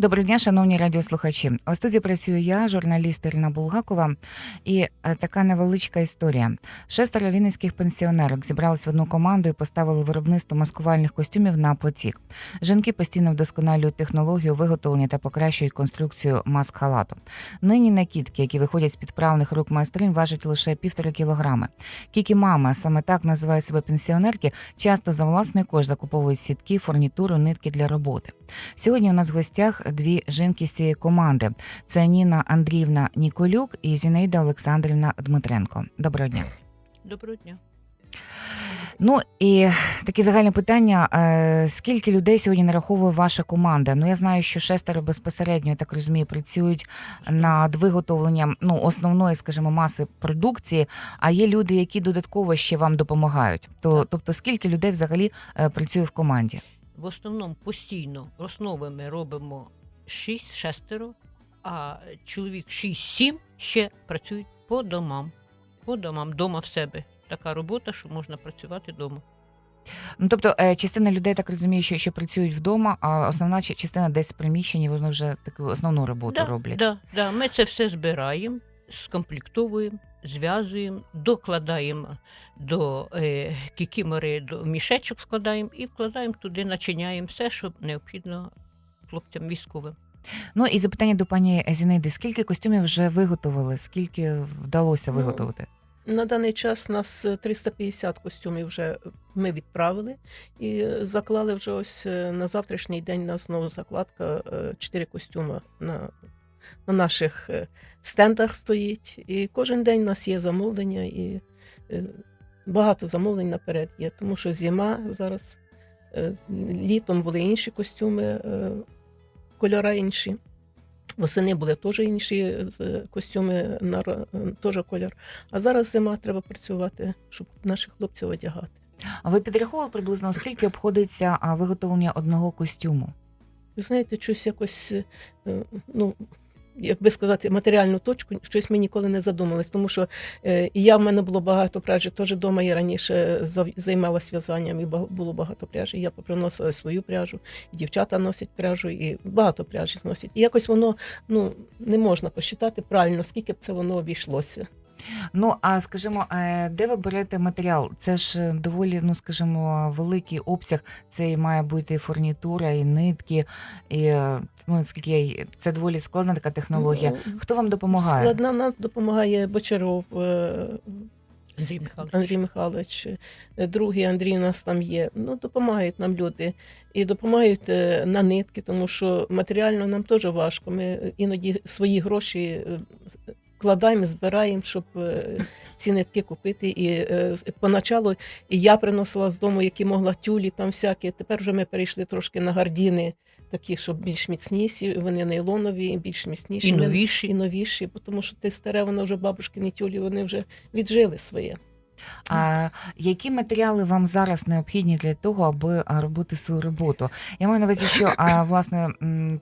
Доброго дня, шановні радіослухачі. У студії працюю я, журналіст Ірина Булгакова, і е, така невеличка історія. Шестеро вінницьких пенсіонерок зібрались в одну команду і поставили виробництво маскувальних костюмів на потік. Жінки постійно вдосконалюють технологію виготовлення та покращують конструкцію маск-халату. Нині накидки, які виходять з підправних рук майстринь, важать лише півтора кілограми. Кікі мами, саме так називають себе пенсіонерки, часто за власний кошт закуповують сітки, фурнітуру, нитки для роботи. Сьогодні у нас в гостях дві жінки з цієї команди: це Ніна Андріївна Ніколюк і Зінаїда Олександрівна Дмитренко. Доброго дня. Доброго дня. Ну і таке загальне питання: е, скільки людей сьогодні нараховує ваша команда? Ну я знаю, що шестеро безпосередньо я так розумію, працюють над виготовленням ну основної, скажімо, маси продукції. А є люди, які додатково ще вам допомагають. То тобто, скільки людей взагалі е, працює в команді? В основному постійно основи ми робимо 6 шестеро, а чоловік 6-7 ще працюють по домам. По домам, дома в себе. Така робота, що можна працювати вдома. Ну тобто, е, частина людей так розумію, що, що працюють вдома, а основна частина десь в приміщенні, вони вже таку основну роботу да, роблять. Да, да. Ми це все збираємо, скомплектовуємо, зв'язуємо, докладаємо до е, кікімори, до мішечок складаємо і вкладаємо туди, начиняємо все, що необхідно хлопцям військовим. Ну і запитання до пані Зіниди: скільки костюмів вже виготовили? Скільки вдалося Ну, виготовити? На даний час нас е, 350 костюмів вже ми відправили і е, заклали вже ось е, на завтрашній день. У нас знову закладка 4 костюми на, на наших е, стендах стоїть. І кожен день у нас є замовлення і е, багато замовлень наперед є, тому що зима зараз е, літом були інші костюми, е, кольори інші. Восени були теж інші костюми на теж кольор. А зараз зима треба працювати, щоб наших хлопців одягати. А ви підраховували приблизно скільки обходиться виготовлення одного костюму? Ви знаєте, щось якось, е, ну, як би сказати, матеріальну точку, щось ми ніколи не задумались, тому що е, і я в мене було багато пряжі, теж вдома я раніше займалася в'язанням, і було багато пряжі. Я поприносила свою пряжу, і дівчата носять пряжу, і багато пряжі зносять. І якось воно ну, не можна посчитати правильно, скільки б це воно обійшлося. Ну а скажімо, е, де ви берете матеріал? Це ж е, доволі, ну скажімо, великий обсяг. Це і має бути і фурнітура, і нитки, і е, ну скільки це доволі складна така технологія. Ну, Хто вам допомагає? Складна нам допомагає Бочаров Андрій Михайлович. Андрій Михайлович. Другий Андрій у нас там є. Ну, допомагають нам люди. І допомагають на нитки, тому що матеріально нам теж важко. Ми іноді свої гроші вкладаємо, збираємо, щоб е, ці нитки купити. І е, поначалу і я приносила з дому, які могла тюлі, там всякі. Тепер вже ми перейшли трошки на гардіни, такі, щоб більш міцніші, вони нейлонові, більш міцніші. І новіші. і новіші, тому що те старе, воно вже бабушкині тюлі, вони вже віджили своє. А які матеріали вам зараз необхідні для того, аби робити свою роботу? Я маю на увазі, що а, власне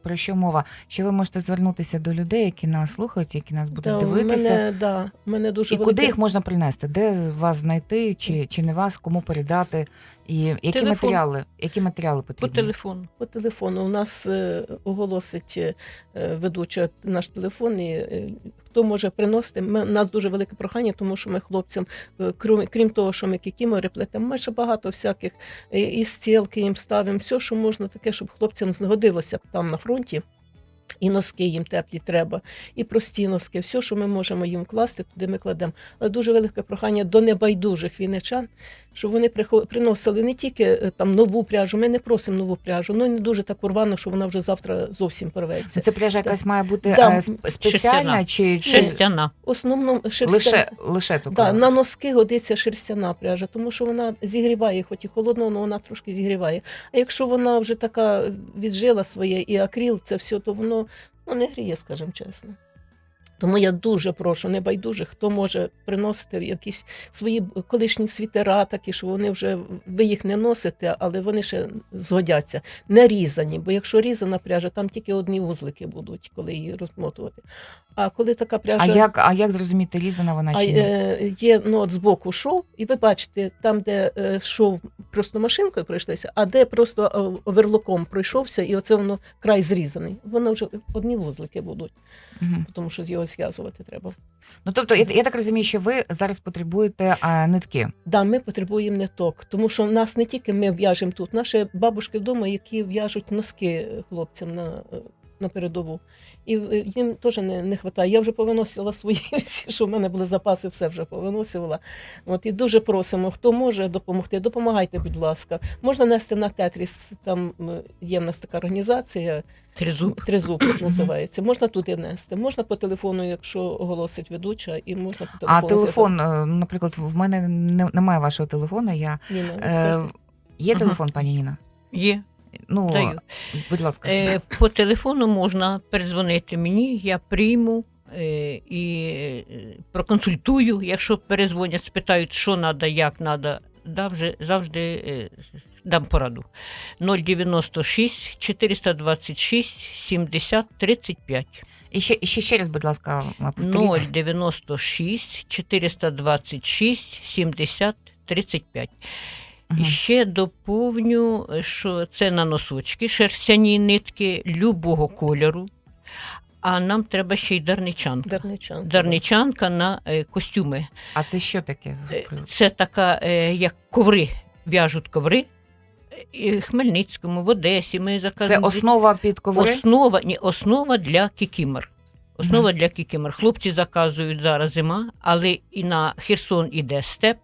про що мова? Що ви можете звернутися до людей, які нас слухають, які нас будуть Да, дивитися, Мене, да, мене дуже і куди їх можна принести? Де вас знайти, чи, чи не вас, кому передати? І які Телефон. матеріали? Які матеріали По телефону. по телефону. У нас е, оголосить е, ведуча наш телефон, і е, хто може приносити. Ми, у нас дуже велике прохання, тому що ми хлопцям, е, крім, крім того, що ми кікімори плетемо, ми ще багато всяких е, і стілки їм ставимо, все, що можна таке, щоб хлопцям згодилося б там на фронті. І носки їм теплі треба, і прості носки, все, що ми можемо їм класти, туди ми кладемо. Але дуже велике прохання до небайдужих вінничан, щоб вони приносили не тільки е, там нову пряжу, ми не просимо нову пряжу, ну не дуже так урвано, що вона вже завтра зовсім порветься. Це пряжа якась має бути Да, е, спеціальна шерстяна. чи, Шерстяна. В основному шерстяна. лише, лише така? Да, на носки годиться шерстяна пряжа, тому що вона зігріває, хоч і холодно, але вона трошки зігріває. А якщо вона вже така віджила своє і акріл, це все, то воно ну, не гріє, скажімо чесно. Тому я дуже прошу небайдужих, хто може приносити якісь свої колишні світера, такі, що вони вже ви їх не носите, але вони ще згодяться. Не різані, бо якщо різана пряжа, там тільки одні вузлики будуть, коли її розмотувати. А коли така пряжа А як, а як зрозуміти, різана вона чи ні? е, є ну, от збоку шов, і ви бачите, там, де е, шов просто машинкою пройшлися, а де просто е, оверлоком пройшовся, і оце воно край зрізаний. Воно вже одні вузлики будуть, Мгм. тому що його зв'язувати треба. Ну тобто, я, я так розумію, що ви зараз потребуєте а, нитки. Да, ми потребуємо ниток, тому що в нас не тільки ми в'яжемо тут, наші бабушки вдома, які в'яжуть носки хлопцям на, е, на передову. І е, їм теж не, не вистачає. Я вже повиносила свої всі, що в мене були запаси, все вже повиносила. От і дуже просимо, хто може допомогти, допомагайте, будь ласка. Можна нести на тетріс. Там є в нас така організація, Тризуб. тризуб називається. Можна туди нести. Можна по телефону, якщо оголосить ведуча, і можна по телефону. А телефон, е, наприклад, в мене немає вашого телефону. Я. Ніна, е, є телефон, пані Ніна? Є. Ну Даю. будь ласка. Е, по телефону можна передзвонити мені, я прийму е, і е, проконсультую. Якщо перезвонять, спитають, що треба, як треба, завжди, завжди е, дам пораду. 096 426 70 35. І ще, і ще, ще раз, будь ласка, повторіть. 096 426 70 35. І ще доповню, що це на носочки, шерстяні нитки любого кольору. А нам треба ще й дарничанка. Дарничан. Дарничанка на е, костюми. А це що таке? Е, Це така, е, як коври, в'яжуть коври. І Хмельницькому, в Одесі ми Це основа під коври? Основа, ні, основа для кікімер. Основа для кікімер. Хлопці заказують зараз зима, але і на Херсон іде степ,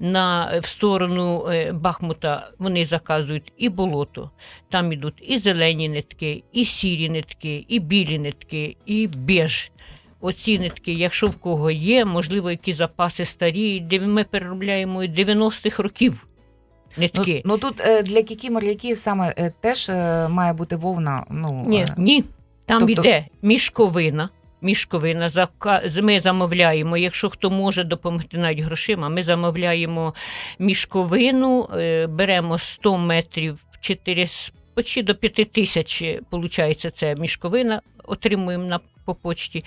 на, в сторону е, Бахмута вони заказують і болото. Там ідуть і зелені нитки, і сірі нитки, і білі нитки, і біж. Оці нитки, якщо в кого є, можливо, які запаси старі, де ми переробляємо 90-х років Ну, нитки. ну тут е, для кікімор, які саме е, теж е, має бути вовна. Ну, Ні. е, Ні, там Тобто- іде мішковина. Мішковина ми замовляємо. Якщо хто може допомогти навіть грошима, ми замовляємо мішковину, е, беремо 100 метрів, 4, почти до 5 тисяч, виходить, це мішковина, отримуємо на по почті.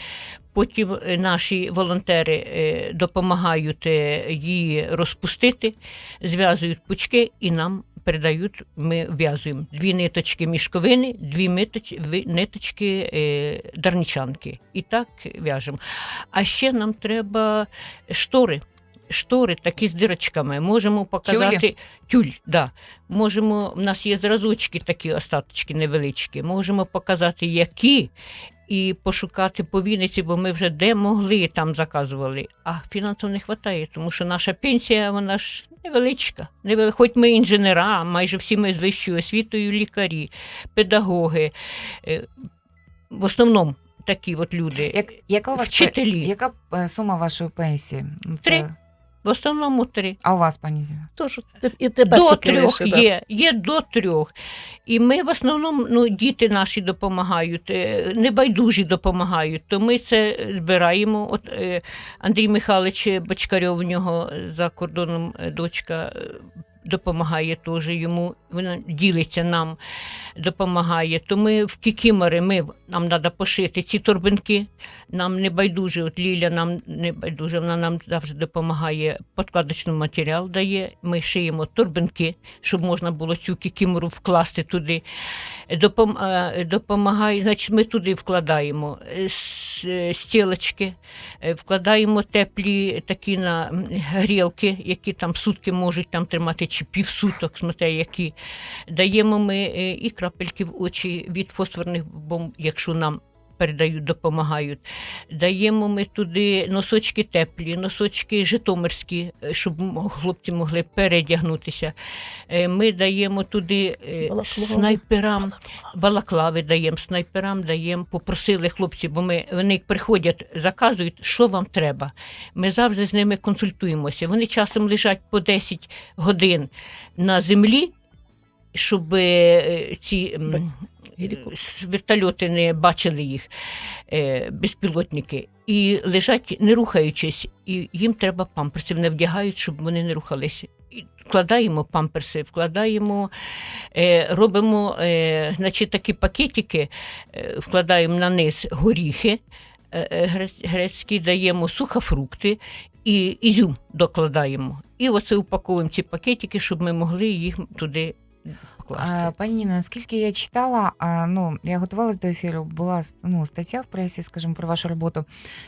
Потім е, наші волонтери е, допомагають її розпустити, зв'язують пучки і нам передають, ми в'язуємо дві ниточки мішковини, дві ниточки е, дарничанки. І так в'яжемо. А ще нам треба штори. Штори такі з дирочками. Можемо показати тюль. да. Можемо, у нас є зразочки, такі остаточки невеличкі. Можемо показати, які, і пошукати по Вінниці, бо ми вже де могли там заказували. А фінансово не вистачає, тому що наша пенсія, вона ж невеличка. Невели... Хоч ми інженера, майже всі ми з вищою освітою, лікарі, педагоги. Е, В основному такі от люди. Як, яка у вас Вчителі. яка е, сума вашої пенсії? Це- Три. В основному три. А у вас, пані Зіна? Тож, і тепер до трьох лише, да. є, є до трьох. І ми в основному, ну, діти наші допомагають, е, небайдужі допомагають, то ми це збираємо. От е, Андрій Михайлович Бочкарьов, у нього за кордоном е, дочка. е, Допомагає теж йому, вона ділиться нам, допомагає. То ми в кікімори, ми, нам треба пошити ці торбинки. Нам не байдуже, от Ліля нам не байдуже, вона нам завжди допомагає, подкладочний матеріал дає. Ми шиємо торбинки, щоб можна було цю кікімору вкласти туди. Е, допомагає, значить, ми туди вкладаємо е, е, стілочки, вкладаємо теплі такі на грілки, які там сутки можуть там тримати, чи півсуток, смотри, які. Даємо ми і крапельки в очі від фосфорних бомб, якщо нам передають, допомагають. Даємо ми туди носочки теплі, носочки житомирські, е, щоб хлопці могли передягнутися. Е, Ми даємо туди е, Балаклави. снайперам, балаклави даємо, снайперам даємо. Попросили хлопці, бо ми, вони приходять, заказують, що вам треба. Ми завжди з ними консультуємося. Вони часом лежать по 10 годин на землі, щоб ці вертольоти не бачили їх, е, безпілотники. і лежать не рухаючись, і їм треба памперсів, не вдягають, щоб вони не рухалися. І Вкладаємо памперси, вкладаємо, е, робимо е, значить, такі пакетики, е, вкладаємо на низ горіхи е, е, гре- грецькі, даємо сухофрукти і ізюм докладаємо. І оце упаковуємо ці пакетики, щоб ми могли їх туди покласти. Пані Ніна, наскільки я читала, ну я готувалась до ефіру, була ну, стаття в пресі, скажімо, про вашу роботу.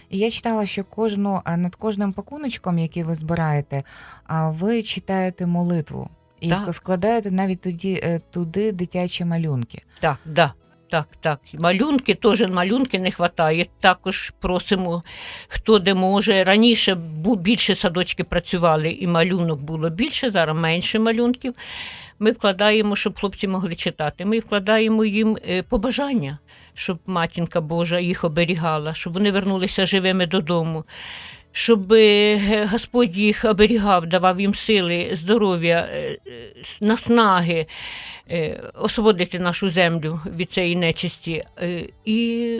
І я читала, що кожну над кожним пакуночком, який ви збираєте, ви читаєте молитву і Так. вкладаєте навіть тоді е, туди дитячі малюнки. Так, да, так, так. Малюнки, теж малюнки не вистачає. Також просимо, хто де може. Раніше більше садочки працювали і малюнок було більше, зараз менше малюнків. Ми вкладаємо, щоб хлопці могли читати. Ми вкладаємо їм е, побажання, щоб матінка Божа їх оберігала, щоб вони вернулися живими додому. Щоб е, Господь їх оберігав, давав їм сили, здоров'я, е, наснаги, освободити нашу землю від цієї нечисті. І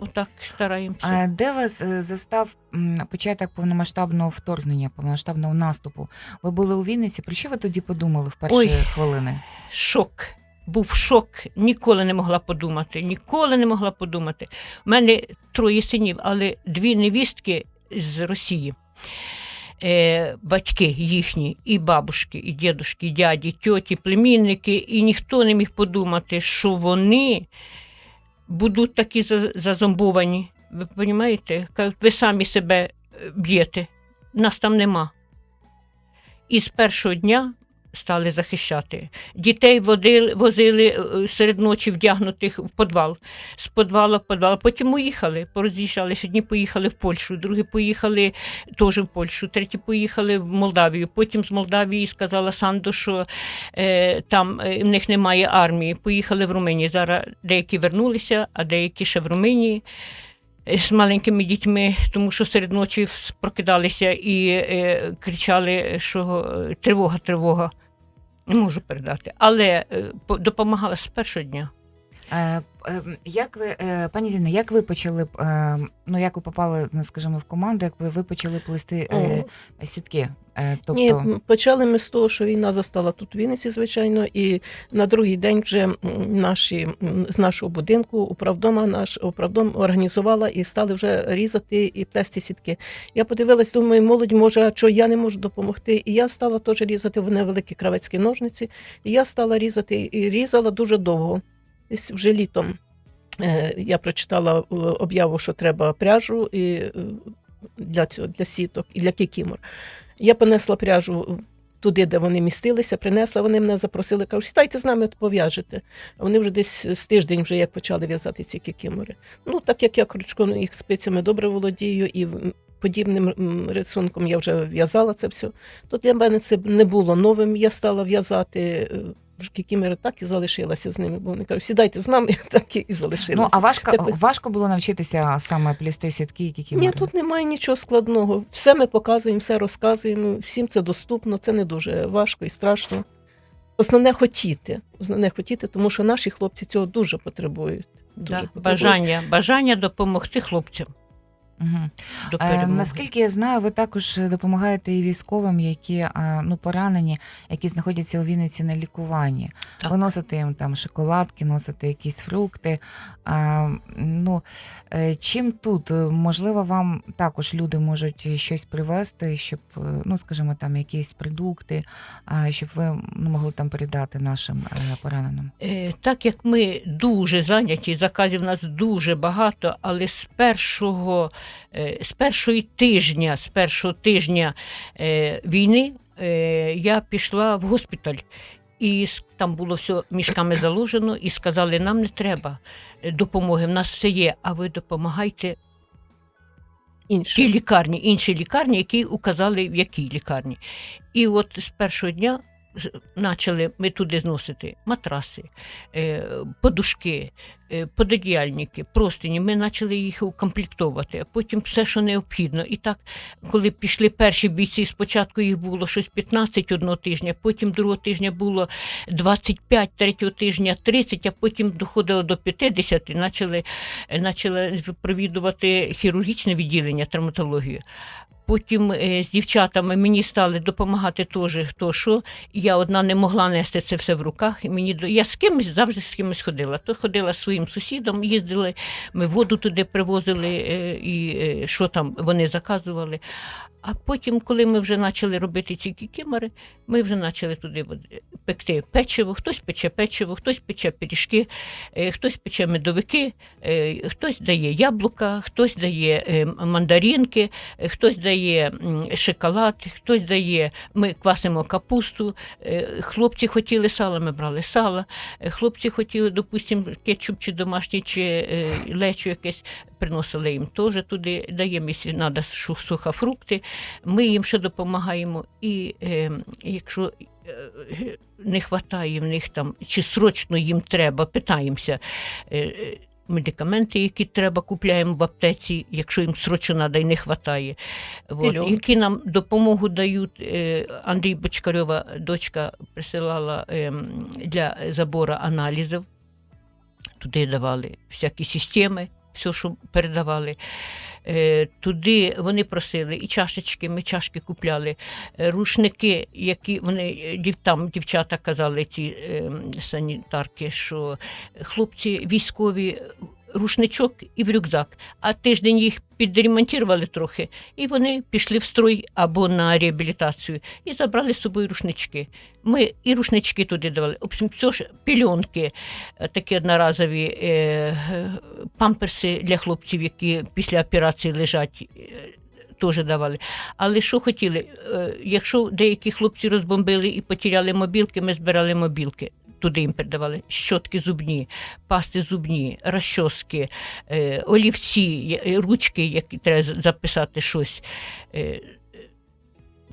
отак стараємося. А де вас е, застав м, початок повномасштабного вторгнення, повномасштабного наступу? Ви були у Вінниці. Про що ви тоді подумали в перші Ой. хвилини? Шок. Був шок, ніколи не могла подумати. Ніколи не могла подумати. У мене троє синів, але дві невістки з Росії. Е, батьки їхні, і бабушки, і дідушки, і дяді, тьоті, племінники, і ніхто не міг подумати, що вони будуть такі зазомбовані. Ви розумієте? Ви самі себе б'єте, нас там нема. І з першого дня стали захищати. Дітей водили, возили е, серед ночі вдягнутих в підвал, з підвала в підвал. Потім уїхали, пороз'їжджалися. Одні поїхали в Польщу, другі поїхали теж в Польщу, треті поїхали в Молдавію. Потім з Молдавії сказала Санду, що е, там е, в них немає армії. Поїхали в Румунію. Зараз деякі вернулися, а деякі ще в Румунії. е, З маленькими дітьми, тому що серед ночі прокидалися і е, кричали, що тривога, тривога. Не можу передати. Але е, по- допомагала з першого дня. Е, е, Як ви, е, пані Зіна, як ви почали, е, ну як ви попали, ну, скажімо, в команду, як ви, ви почали плести е, сітки? Тобто, Ні, почали ми з того, що війна застала тут в Вінниці, звичайно, і на другий день вже наші з нашого будинку управдома наш управдом організувала і стали вже різати і плести сітки. Я подивилась, думаю, молодь може, що я не можу допомогти. І я стала теж різати в невеликі кравецькі ножниці. І я стала різати і різала дуже довго. Десь вже літом е, я прочитала е, об'яву, що треба пряжу і е, для цього для сіток і для кікімор. Я понесла пряжу туди, де вони містилися, принесла, вони мене запросили, кажуть, сідайте з нами пов'яжете. Вони вже десь з тиждень вже як почали в'язати ці кікімори. Ну, так як я крючком їх спицями добре володію і подібним рисунком я вже в'язала це все, то для мене це не було новим. Я стала в'язати. Ж так і залишилася з ними, бо вони кажуть, сідайте з нами, так і залишилася. ну а важко, Так важко було навчитися саме плести сітки, які Ні, тут немає нічого складного. Все ми показуємо, все розказуємо, всім це доступно, це не дуже важко і страшно. Основне хотіти. Основне хотіти, тому що наші хлопці цього дуже потребують. Дуже Да, потребують. бажання, бажання допомогти хлопцям Угу. до Е, наскільки я знаю, ви також допомагаєте і військовим, які е, ну поранені, які знаходяться у Вінниці на лікуванні. Так. Ви носите їм там шоколадки, носите якісь фрукти. А, ну, е, чим тут? Е, Можливо, вам також люди можуть щось привезти, щоб, е, ну скажімо, там якісь продукти, а, щоб ви ну, могли там передати нашим е, пораненим. Е, Так як ми дуже зайняті, заказів у нас дуже багато, але з першого, е, з першої тижня, з першого тижня е, війни е, я пішла в госпіталь. І там було все мішками заложено, і сказали, нам не треба е, допомоги, в нас все є, а ви допомагайте Інше. ті лікарні, інші лікарні, які указали, в якій лікарні. І от з першого дня почали ми туди зносити матраси, е, подушки, е, пододіяльники, простині, ми почали їх укомплектовувати, а потім все, що необхідно. І так, коли пішли перші бійці, спочатку їх було щось 15 одного тижня, потім другого тижня було 25, третього тижня 30, а потім доходило до 50 і почали, почали провідувати хірургічне відділення, травматологію. Потім е, з дівчатами мені стали допомагати теж хто що. Я одна не могла нести це все в руках. І мені я з кимось завжди з кимось ходила. То ходила з своїм сусідом, їздили, ми воду туди привозили, е, і е, що там вони заказували. А потім, коли ми вже почали робити ці кікімори, ми вже почали туди пекти печиво, хтось пече печиво, хтось пече пиріжки, е, хтось пече медовики, е, хтось дає яблука, хтось дає е, мандаринки, е, хтось дає шоколад, хтось дає, ми квасимо капусту. Хлопці хотіли сало, ми брали сало. е, Хлопці хотіли, допустимо, кетчуп чи домашній, чи лечо якесь, приносили їм теж туди, даємо, якщо треба, сухофрукти. Ми їм ще допомагаємо. І е, якщо е, не вистачає в них там, чи срочно їм треба, питаємося. Е, е, Медикаменти, які треба, купляємо в аптеці, якщо їм срочно треба і не вистачає. От, які нам допомогу дають. Е, Андрій Бочкарьова, дочка, присилала ем, для забору аналізів. Туди давали всякі системи, все, що передавали. Е, Туди вони просили і чашечки, ми чашки купляли, е, рушники, які вони е, там дівчата казали, ці е, санітарки, що хлопці військові. Рушничок і в рюкзак, а тиждень їх підремонтували трохи, і вони пішли в строй або на реабілітацію і забрали з собою рушнички. Ми і рушнички туди давали. Общем, все ж пільонки, е, такі одноразові е, памперси для хлопців, які після операції лежать. е, Теж давали. Але що хотіли, е, якщо деякі хлопці розбомбили і потеряли мобілки, ми збирали мобілки. Туди їм передавали щотки зубні, пасти зубні, розчоски, е, олівці, е, ручки, які треба записати щось. Е,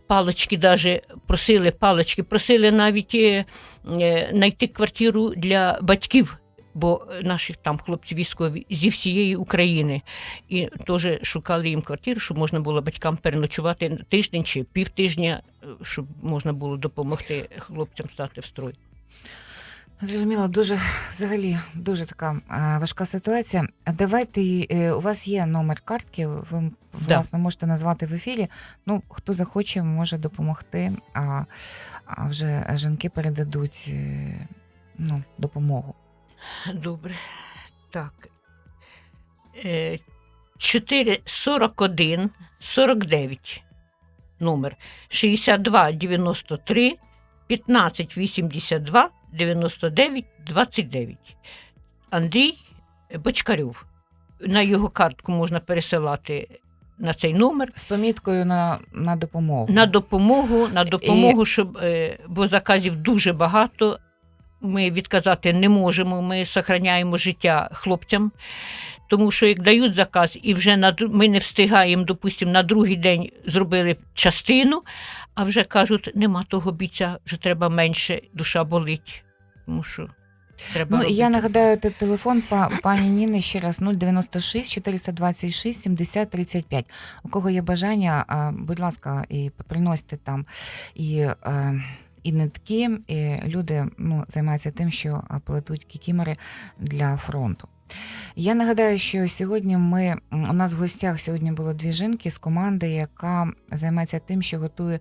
палочки даже просили, палочки, просили навіть знайти квартиру для батьків, бо наші там хлопці військові зі всієї України. І теж шукали їм квартиру, щоб можна було батькам переночувати тиждень чи півтижня, щоб можна було допомогти хлопцям стати в строй. Зрозуміло, дуже взагалі дуже така е, важка ситуація. Давайте е, у вас є номер картки. Ви Да. власне можете назвати в ефірі. Ну хто захоче, може допомогти. А, а вже жінки передадуть е, ну, допомогу. Добре. Так. Е, 4, 41, 49. Номер 62 93 15 82 99 29. Андрій Бочкарьов. На його картку можна пересилати на цей номер. З поміткою на, на допомогу. На допомогу, на допомогу, щоб, е, бо заказів дуже багато. Ми відказати не можемо. Ми сохраняємо життя хлопцям. Тому що як дають заказ, і вже на ми не встигаємо, допустимо, на другий день зробили частину, а вже кажуть, нема того бійця, вже треба менше, душа болить. Тому що треба. Ну, і я нагадаю, те- телефон па, пані Ніни ще раз 096 426 70 35. У кого є бажання, будь ласка, і приносите там і. е, І нитки, і люди ну, займаються тим, що плетуть кікімери для фронту. Я нагадаю, що сьогодні ми у нас в гостях сьогодні було дві жінки з команди, яка займається тим, що готує,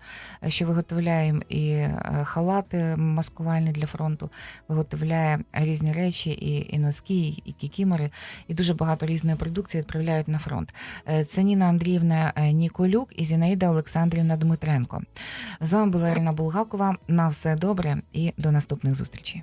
що виготовляє і е, халати маскувальні для фронту, виготовляє різні речі, і, і носки, і, і кікімори, і дуже багато різної продукції відправляють на фронт. Е, Це Ніна Андріївна е, Ніколюк і Зінаїда Олександрівна Дмитренко. З вами була Ірина Булгакова. На все добре і до наступних зустрічей.